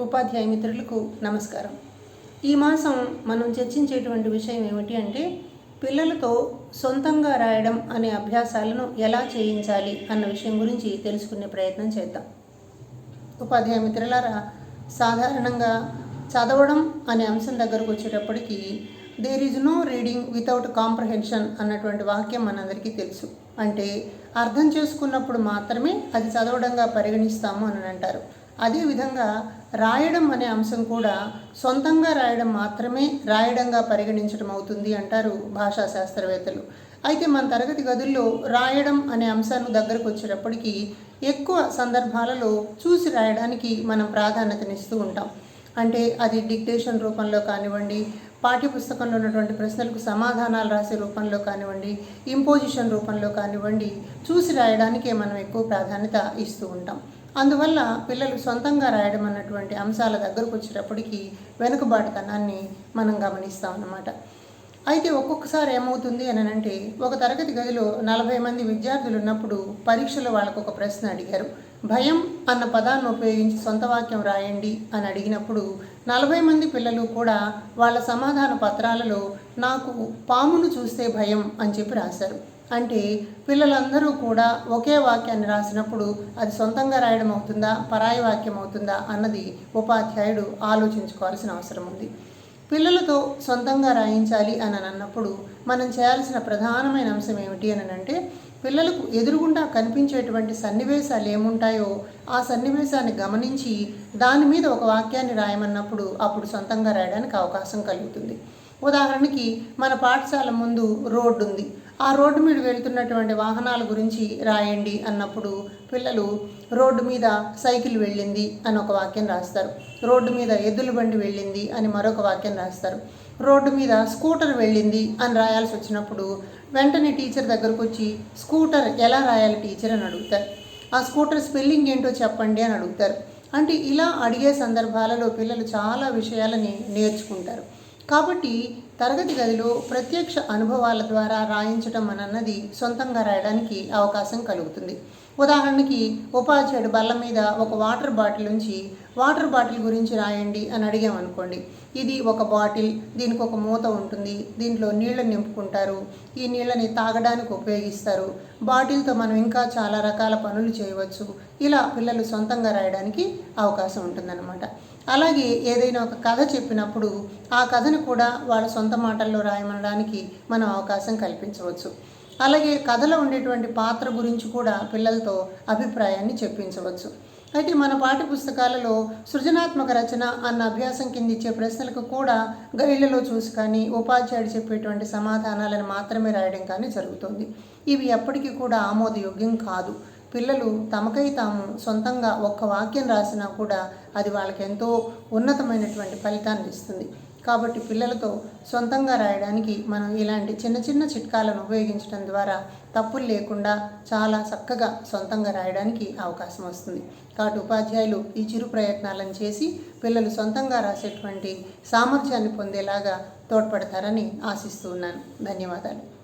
ఉపాధ్యాయ మిత్రులకు నమస్కారం. ఈ మాసం మనం చర్చించేటువంటి విషయం ఏమిటి అంటే పిల్లలతో సొంతంగా రాయడం అనే అభ్యాసాలను ఎలా చేయించాలి అన్న విషయం గురించి తెలుసుకునే ప్రయత్నం చేద్దాం. ఉపాధ్యాయ మిత్రులారా సాధారణంగా చదవడం అనే అంశం దగ్గరకు వచ్చేటప్పటికి there is no reading without comprehension అన్నటువంటి వాక్యం మనందరికీ తెలుసు. అంటే అర్థం చేసుకున్నప్పుడు మాత్రమే అది చదవడంగా పరిగణిస్తాము అని అంటారు. అదేవిధంగా రాయడం అనే అంశం కూడా సొంతంగా రాయడం మాత్రమే రాయడంగా పరిగణించడం అవుతుంది అంటారు భాషా శాస్త్రవేత్తలు. అయితే మన తరగతి గదుల్లో రాయడం అనే అంశాన్ని దగ్గరకు వచ్చేటప్పటికి ఎక్కువ సందర్భాలలో చూసి రాయడానికి మనం ప్రాధాన్యతనిస్తూ ఉంటాం. అంటే అది డిక్టేషన్ రూపంలో కానివ్వండి పాఠ్యపుస్తకంలో ఉన్నటువంటి ప్రశ్నలకు సమాధానాలు రాసే రూపంలో కానివ్వండి ఇంపోజిషన్ రూపంలో కానివ్వండి చూసి రాయడానికే మనం ఎక్కువ ప్రాధాన్యత ఇస్తూ ఉంటాం. అందువల్ల పిల్లలు సొంతంగా రాయడం అన్నటువంటి అంశాల దగ్గరకు వచ్చేటప్పటికి వెనుకబాటుతనాన్ని మనం గమనిస్తాం అన్నమాట అయితే ఒక్కొక్కసారి ఏమవుతుంది అని అంటే ఒక తరగతి గదిలో నలభై మంది విద్యార్థులు ఉన్నప్పుడు పరీక్షలో వాళ్ళకు ఒక ప్రశ్న అడిగారు. భయం అన్న పదాన్ని ఉపయోగించి సొంత వాక్యం రాయండి అని అడిగినప్పుడు నలభై మంది పిల్లలు కూడా వాళ్ళ సమాధాన పత్రాలలో నాకు పామును చూస్తే భయం అని చెప్పి రాశారు. అంటే పిల్లలందరూ కూడా ఒకే వాక్యాన్ని రాసినప్పుడు అది సొంతంగా రాయడం అవుతుందా పరాయి వాక్యం అవుతుందా అన్నది ఉపాధ్యాయుడు ఆలోచించుకోవాల్సిన అవసరం ఉంది. పిల్లలతో సొంతంగా రాయించాలి అని అన్నప్పుడు మనం చేయాల్సిన ప్రధానమైన అంశం ఏమిటి అని అంటే పిల్లలకు ఎదురుగుండా కనిపించేటువంటి సన్నివేశాలు ఏముంటాయో ఆ సన్నివేశాన్ని గమనించి దాని మీద ఒక వాక్యాన్ని రాయమన్నప్పుడు అప్పుడు సొంతంగా రాయడానికి అవకాశం కలుగుతుంది. ఉదాహరణకి మన పాఠశాల ముందు రోడ్డు ఉంది ఆ రోడ్డు మీద వెళ్తున్నటువంటి వాహనాల గురించి రాయండి అన్నప్పుడు పిల్లలు రోడ్డు మీద సైకిల్ వెళ్ళింది అని ఒక వాక్యం రాస్తారు. రోడ్డు మీద ఎద్దుల బండి వెళ్ళింది అని మరొక వాక్యం రాస్తారు. రోడ్డు మీద స్కూటర్ వెళ్ళింది అని రాయాల్సి వచ్చినప్పుడు వెంటనే టీచర్ దగ్గరకు వచ్చి స్కూటర్ ఎలా రాయాలి టీచర్? అని అడుగుతారు. ఆ స్కూటర్ స్పెల్లింగ్ ఏంటో చెప్పండి అని అడుగుతారు. అంటే ఇలా అడిగే సందర్భాలలో పిల్లలు చాలా విషయాలని నేర్చుకుంటారు. కాబట్టి తరగతి గదిలో ప్రత్యక్ష అనుభవాల ద్వారా రాయించడం అన్నది సొంతంగా రాయడానికి అవకాశం కలుగుతుంది. ఉదాహరణకి ఉపాధ్యాయుడు బల్ల మీద ఒక వాటర్ బాటిల్ నుంచి వాటర్ బాటిల్ గురించి రాయండి అని అడిగామనుకోండి. ఇది ఒక బాటిల్ దీనికి ఒక మూత ఉంటుంది దీంట్లో నీళ్ళు నింపుకుంటారు ఈ నీళ్ళని తాగడానికి ఉపయోగిస్తారు. బాటిల్తో మనం ఇంకా చాలా రకాల పనులు చేయవచ్చు. ఇలా పిల్లలు సొంతంగా రాయడానికి అవకాశం ఉంటుందన్నమాట. అలాగే ఏదైనా ఒక కథ చెప్పినప్పుడు ఆ కథను కూడా వాళ్ళ సొంత మాటల్లో రాయమనడానికి మనం అవకాశం కల్పించవచ్చు. అలాగే కథలో ఉండేటువంటి పాత్ర గురించి కూడా పిల్లలతో అభిప్రాయాన్ని చెప్పించవచ్చు. అయితే మన పాఠ్య పుస్తకాలలో సృజనాత్మక రచన అన్న అభ్యాసం కింద ఇచ్చే ప్రశ్నలకు కూడా గైళ్ళలో చూసి కానీ ఉపాధ్యాయుడు చెప్పేటువంటి సమాధానాలను మాత్రమే రాయడం కానీ జరుగుతుంది. ఇవి ఎప్పటికీ కూడా ఆమోదయోగ్యం కాదు. పిల్లలు తమకై తాము సొంతంగా ఒక్క వాక్యం రాసినా కూడా అది వాళ్ళకి ఎంతో ఉన్నతమైనటువంటి ఫలితాన్ని ఇస్తుంది. కాబట్టి పిల్లలతో సొంతంగా రాయడానికి మనం ఇలాంటి చిన్న చిన్న చిట్కాలను ఉపయోగించడం ద్వారా తప్పులు లేకుండా చాలా చక్కగా సొంతంగా రాయడానికి అవకాశం వస్తుంది. కాబట్టి ఉపాధ్యాయులు ఈ చిరు ప్రయత్నాలను చేసి పిల్లలు సొంతంగా రాసేటువంటి సామర్థ్యాన్ని పొందేలాగా తోడ్పడతారని ఆశిస్తూ ఉన్నాను. ధన్యవాదాలు.